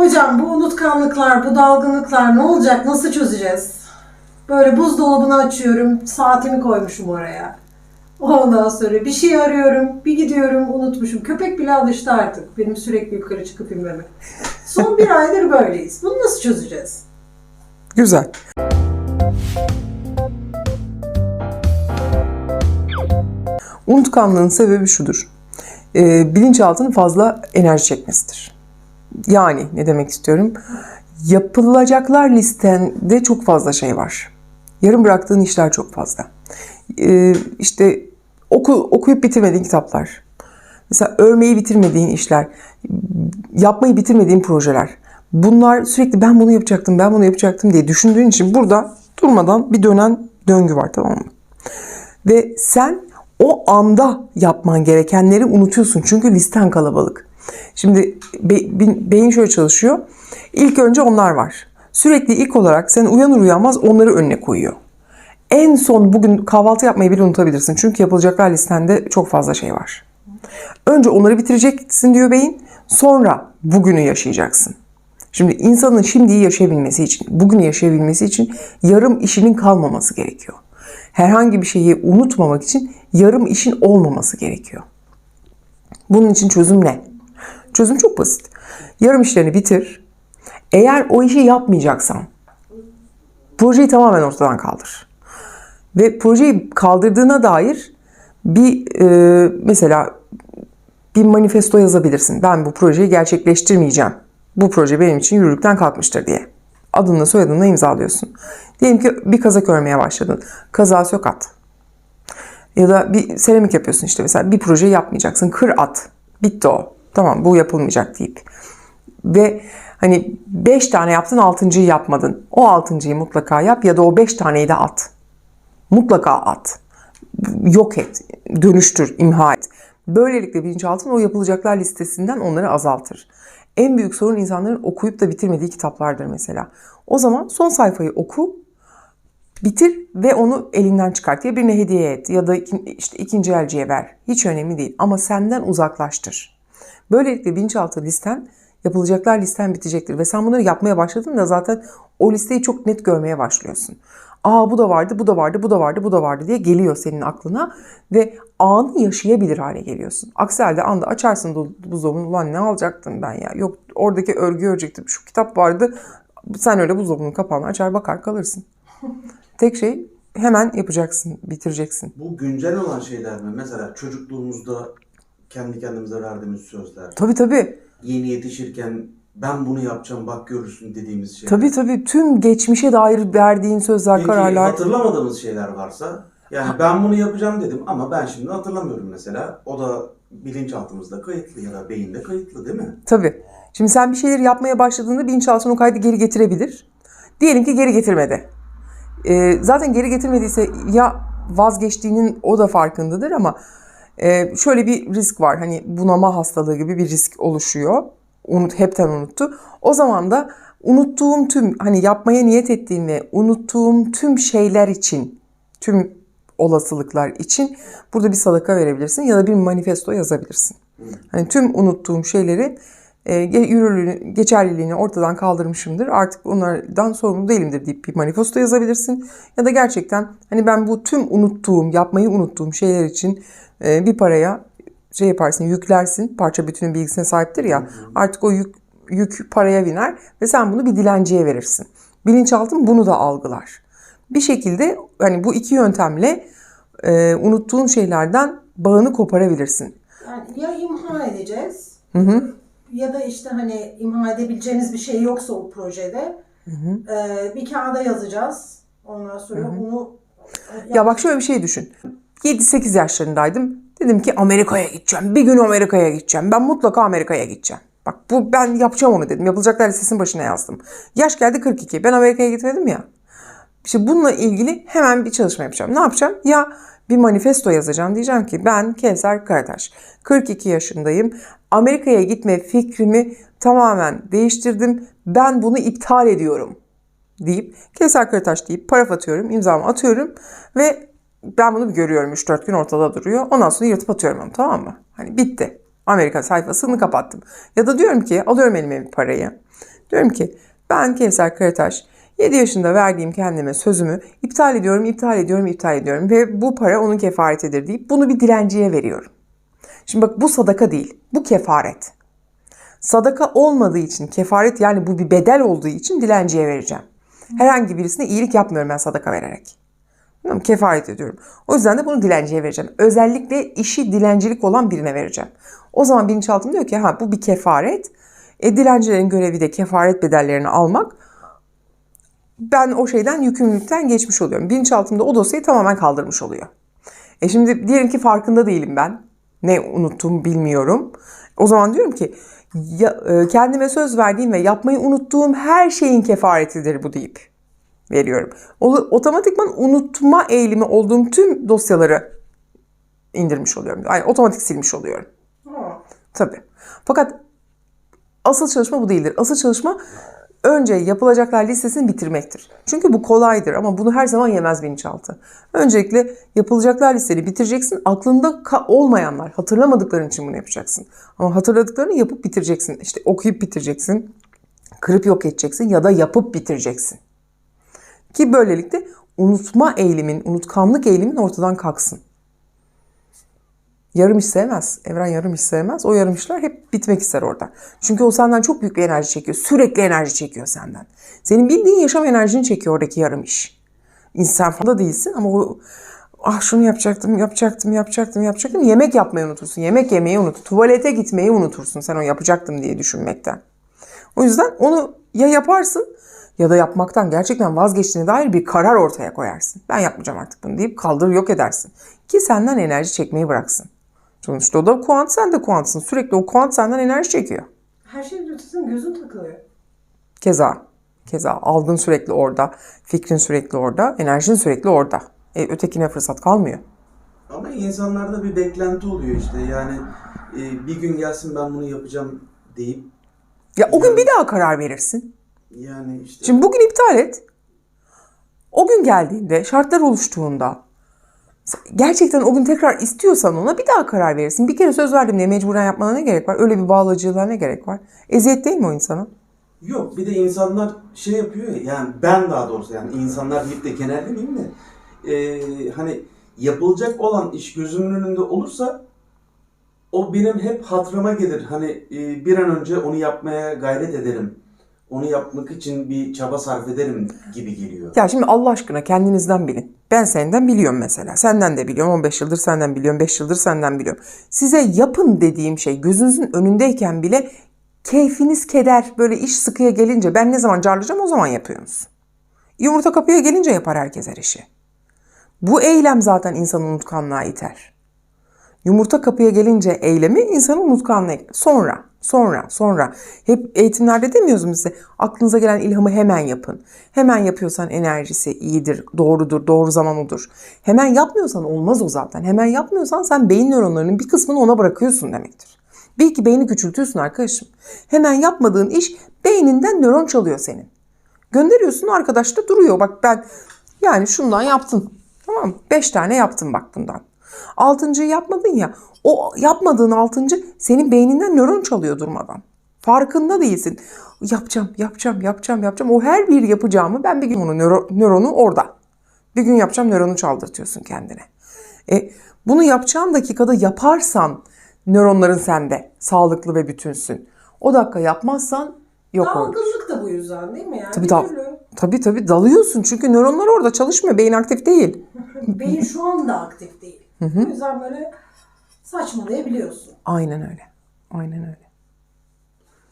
Hocam bu unutkanlıklar, bu dalgınlıklar ne olacak? Nasıl çözeceğiz? Böyle buzdolabını açıyorum, saatimi koymuşum oraya. Ondan sonra bir şey arıyorum, bir gidiyorum unutmuşum. Köpek bile alıştı artık benim sürekli yukarı çıkıp inmeme. Son bir aydır böyleyiz. Bunu nasıl çözeceğiz? Güzel. Unutkanlığın sebebi şudur. Ee, bilinçaltının fazla enerji çekmesidir. Yani ne demek istiyorum? Yapılacaklar listende çok fazla şey var. Yarım bıraktığın işler çok fazla. Ee, işte oku, okuyup bitirmediğin kitaplar. Mesela örmeyi bitirmediğin işler, yapmayı bitirmediğin projeler. Bunlar sürekli ben bunu yapacaktım, ben bunu yapacaktım diye düşündüğün için burada durmadan bir dönen döngü var tamam mı? Ve sen o anda yapman gerekenleri unutuyorsun çünkü listen kalabalık. Şimdi be- be- beyin şöyle çalışıyor. İlk önce onlar var. Sürekli ilk olarak sen uyanır uyanmaz onları önüne koyuyor. En son bugün kahvaltı yapmayı bile unutabilirsin. Çünkü yapılacaklar listende çok fazla şey var. Önce onları bitireceksin diyor beyin. Sonra bugünü yaşayacaksın. Şimdi insanın şimdiyi yaşayabilmesi için, bugünü yaşayabilmesi için yarım işinin kalmaması gerekiyor. Herhangi bir şeyi unutmamak için yarım işin olmaması gerekiyor. Bunun için çözüm ne? Çözüm çok basit. Yarım işlerini bitir. Eğer o işi yapmayacaksan projeyi tamamen ortadan kaldır. Ve projeyi kaldırdığına dair bir e, mesela bir manifesto yazabilirsin. Ben bu projeyi gerçekleştirmeyeceğim. Bu proje benim için yürürlükten kalkmıştır diye. Adınla soyadınla imzalıyorsun. Diyelim ki bir kazak örmeye başladın. Kazağı sök at. Ya da bir seramik yapıyorsun işte mesela bir proje yapmayacaksın. Kır at. Bitti o. Tamam bu yapılmayacak deyip. Ve hani 5 tane yaptın 6.yı yapmadın. O 6.yı mutlaka yap ya da o 5 taneyi de at. Mutlaka at. Yok et. Dönüştür, imha et. Böylelikle bilinçaltın o yapılacaklar listesinden onları azaltır. En büyük sorun insanların okuyup da bitirmediği kitaplardır mesela. O zaman son sayfayı oku, bitir ve onu elinden çıkart. Ya birine hediye et ya da işte ikinci elciye ver. Hiç önemli değil ama senden uzaklaştır. Böylelikle bilinçaltı listen yapılacaklar listen bitecektir. Ve sen bunları yapmaya başladığında zaten o listeyi çok net görmeye başlıyorsun. Aa bu da vardı, bu da vardı, bu da vardı, bu da vardı diye geliyor senin aklına ve anı yaşayabilir hale geliyorsun. Aksi halde anda açarsın do- buzdolabını ulan ne alacaktım ben ya. Yok oradaki örgü örecektim, şu kitap vardı. Sen öyle buzdolabının kapağını açar bakar kalırsın. Tek şey hemen yapacaksın, bitireceksin. Bu güncel olan şeyler mi? Mesela çocukluğumuzda kendi kendimize verdiğimiz sözler. Tabii tabii. Yeni yetişirken ben bunu yapacağım bak görürsün dediğimiz şeyler. Tabii tabii tüm geçmişe dair verdiğin sözler, Peki kararlar. hatırlamadığımız şeyler varsa yani ben bunu yapacağım dedim ama ben şimdi hatırlamıyorum mesela. O da bilinçaltımızda kayıtlı ya da beyinde kayıtlı değil mi? Tabii. Şimdi sen bir şeyleri yapmaya başladığında bilinçaltın o kaydı geri getirebilir. Diyelim ki geri getirmedi. Ee, zaten geri getirmediyse ya vazgeçtiğinin o da farkındadır ama e, şöyle bir risk var. Hani bunama hastalığı gibi bir risk oluşuyor. Unut, hepten unuttu. O zaman da unuttuğum tüm hani yapmaya niyet ettiğim ve unuttuğum tüm şeyler için tüm olasılıklar için burada bir sadaka verebilirsin ya da bir manifesto yazabilirsin. Hani tüm unuttuğum şeyleri e, yürürlüğünü, geçerliliğini ortadan kaldırmışımdır. Artık onlardan sorumlu değilimdir deyip bir manifesto yazabilirsin. Ya da gerçekten hani ben bu tüm unuttuğum, yapmayı unuttuğum şeyler için e, bir paraya şey yaparsın, yüklersin. Parça bütünün bilgisine sahiptir ya. Artık o yük, yük paraya biner ve sen bunu bir dilenciye verirsin. Bilinçaltın bunu da algılar. Bir şekilde hani bu iki yöntemle e, unuttuğun şeylerden bağını koparabilirsin. Yani ya imha edeceğiz ya da işte hani imha edebileceğiniz bir şey yoksa o projede e, bir kağıda yazacağız. Ondan sonra bunu Ya bak şöyle bir şey düşün. 7-8 yaşlarındaydım. Dedim ki Amerika'ya gideceğim. Bir gün Amerika'ya gideceğim. Ben mutlaka Amerika'ya gideceğim. Bak bu ben yapacağım onu dedim. Yapılacaklar listesinin başına yazdım. Yaş geldi 42. Ben Amerika'ya gitmedim ya. İşte bununla ilgili hemen bir çalışma yapacağım. Ne yapacağım? Ya bir manifesto yazacağım. Diyeceğim ki ben Kevser Karataş. 42 yaşındayım. Amerika'ya gitme fikrimi tamamen değiştirdim. Ben bunu iptal ediyorum deyip Kevser Karataş deyip paraf atıyorum, imzamı atıyorum ve ben bunu görüyorum 3-4 gün ortada duruyor. Ondan sonra yırtıp atıyorum onu tamam mı? Hani bitti. Amerika sayfasını kapattım. Ya da diyorum ki alıyorum elime bir parayı. Diyorum ki ben Kevser Karataş 7 yaşında verdiğim kendime sözümü iptal ediyorum, iptal ediyorum, iptal ediyorum ve bu para onun kefaretidir deyip bunu bir dilenciye veriyorum. Şimdi bak bu sadaka değil, bu kefaret. Sadaka olmadığı için kefaret yani bu bir bedel olduğu için dilenciye vereceğim. Herhangi birisine iyilik yapmıyorum ben sadaka vererek. Tamam? Kefaret ediyorum. O yüzden de bunu dilenciye vereceğim. Özellikle işi dilencilik olan birine vereceğim. O zaman bilinçaltım diyor ki ha bu bir kefaret. E, dilencilerin görevi de kefaret bedellerini almak. Ben o şeyden yükümlülükten geçmiş oluyorum. Bilinçaltımda o dosyayı tamamen kaldırmış oluyor. E şimdi diyelim ki farkında değilim ben. Ne unuttum bilmiyorum. O zaman diyorum ki ya, e, kendime söz verdiğim ve yapmayı unuttuğum her şeyin kefaretidir bu deyip veriyorum. O, otomatikman unutma eğilimi olduğum tüm dosyaları indirmiş oluyorum. Yani otomatik silmiş oluyorum. Tabii. Fakat asıl çalışma bu değildir. Asıl çalışma önce yapılacaklar listesini bitirmektir. Çünkü bu kolaydır ama bunu her zaman yemez bilinçaltı. Öncelikle yapılacaklar listeni bitireceksin. Aklında olmayanlar, hatırlamadıkların için bunu yapacaksın. Ama hatırladıklarını yapıp bitireceksin. İşte okuyup bitireceksin, kırıp yok edeceksin ya da yapıp bitireceksin. Ki böylelikle unutma eğilimin, unutkanlık eğilimin ortadan kalksın. Yarım iş sevmez. Evren yarım iş sevmez. O yarım işler hep bitmek ister orada. Çünkü o senden çok büyük bir enerji çekiyor. Sürekli enerji çekiyor senden. Senin bildiğin yaşam enerjini çekiyor oradaki yarım iş. İnsan falan da değilsin ama o ah şunu yapacaktım, yapacaktım, yapacaktım, yapacaktım. Yemek yapmayı unutursun. Yemek yemeyi unut. Tuvalete gitmeyi unutursun sen o yapacaktım diye düşünmekten. O yüzden onu ya yaparsın ya da yapmaktan gerçekten vazgeçtiğine dair bir karar ortaya koyarsın. Ben yapmayacağım artık bunu deyip kaldır yok edersin. Ki senden enerji çekmeyi bıraksın. Sonuçta o da kuant sen de kuantsın. Sürekli o kuant senden enerji çekiyor. Her şeyin ötesinde gözün takılıyor. Keza. Keza algın sürekli orada, fikrin sürekli orada, enerjin sürekli orada. E, ötekine fırsat kalmıyor. Ama insanlarda bir beklenti oluyor işte yani e, bir gün gelsin ben bunu yapacağım deyip Ya o gün bir daha karar verirsin. yani işte Şimdi bugün iptal et. O gün geldiğinde, şartlar oluştuğunda gerçekten o gün tekrar istiyorsan ona bir daha karar verirsin. Bir kere söz verdim diye mecburen yapmana ne gerek var? Öyle bir bağlacılığa ne gerek var? Eziyet değil mi o insana? Yok bir de insanlar şey yapıyor ya yani ben daha doğrusu yani insanlar deyip de genellemeyeyim de e, hani yapılacak olan iş gözümün önünde olursa o benim hep hatırıma gelir. Hani e, bir an önce onu yapmaya gayret ederim. Onu yapmak için bir çaba sarf ederim gibi geliyor. Ya şimdi Allah aşkına kendinizden bilin. Ben senden biliyorum mesela. Senden de biliyorum. 15 yıldır senden biliyorum. 5 yıldır senden biliyorum. Size yapın dediğim şey gözünüzün önündeyken bile keyfiniz keder. Böyle iş sıkıya gelince ben ne zaman carlayacağım o zaman yapıyorsunuz. Yumurta kapıya gelince yapar herkes her işi. Bu eylem zaten insanı unutkanlığa iter. Yumurta kapıya gelince eylemi insanın unutkanlığı. Sonra, sonra, sonra. Hep eğitimlerde demiyoruz mu size? Aklınıza gelen ilhamı hemen yapın. Hemen yapıyorsan enerjisi iyidir, doğrudur, doğru zaman odur. Hemen yapmıyorsan olmaz o zaten. Hemen yapmıyorsan sen beyin nöronlarının bir kısmını ona bırakıyorsun demektir. Bil ki beyni küçültüyorsun arkadaşım. Hemen yapmadığın iş beyninden nöron çalıyor senin. Gönderiyorsun arkadaş da duruyor. Bak ben yani şundan yaptın. Tamam mı? Beş tane yaptım bak bundan. Altıncıyı yapmadın ya. O yapmadığın altıncı senin beyninden nöron çalıyor durmadan. Farkında değilsin. Yapacağım, yapacağım, yapacağım, yapacağım. O her bir yapacağımı ben bir gün onu nöro- nöronu orada. Bir gün yapacağım nöronu çaldırtıyorsun kendine. E, bunu yapacağın dakikada yaparsan nöronların sende sağlıklı ve bütünsün. O dakika yapmazsan yok olur. Dalgınlık da bu yüzden değil mi? Yani Tabii türlü Tabii tabii dalıyorsun çünkü nöronlar orada çalışmıyor. Beyin aktif değil. beyin şu anda aktif değil. O yüzden böyle saçmalayabiliyorsun. Aynen öyle. Aynen öyle.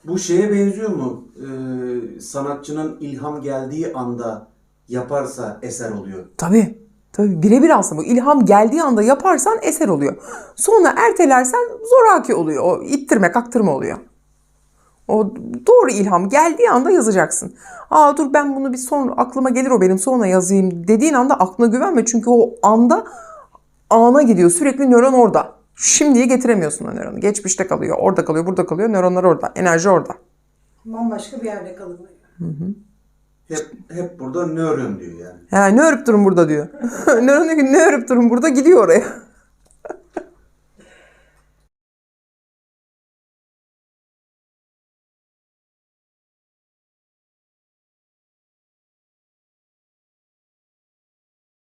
Bu şeye benziyor mu? Ee, sanatçının ilham geldiği anda yaparsa eser oluyor. Tabii. Tabii birebir aslında bu. ilham geldiği anda yaparsan eser oluyor. Sonra ertelersen zoraki oluyor. O ittirme kaktırma oluyor. O doğru ilham geldiği anda yazacaksın. Aa dur ben bunu bir sonra aklıma gelir o benim sonra yazayım dediğin anda aklına güvenme. Çünkü o anda ana gidiyor. Sürekli nöron orada. Şimdiye getiremiyorsun o nöronu. Geçmişte kalıyor. Orada kalıyor, burada kalıyor. Nöronlar orada. Enerji orada. Bambaşka bir yerde kalıyor. Hep hep burada nöron diyor yani. Ha, ne örüp durun burada diyor. Ki ne örüp durun burada gidiyor oraya.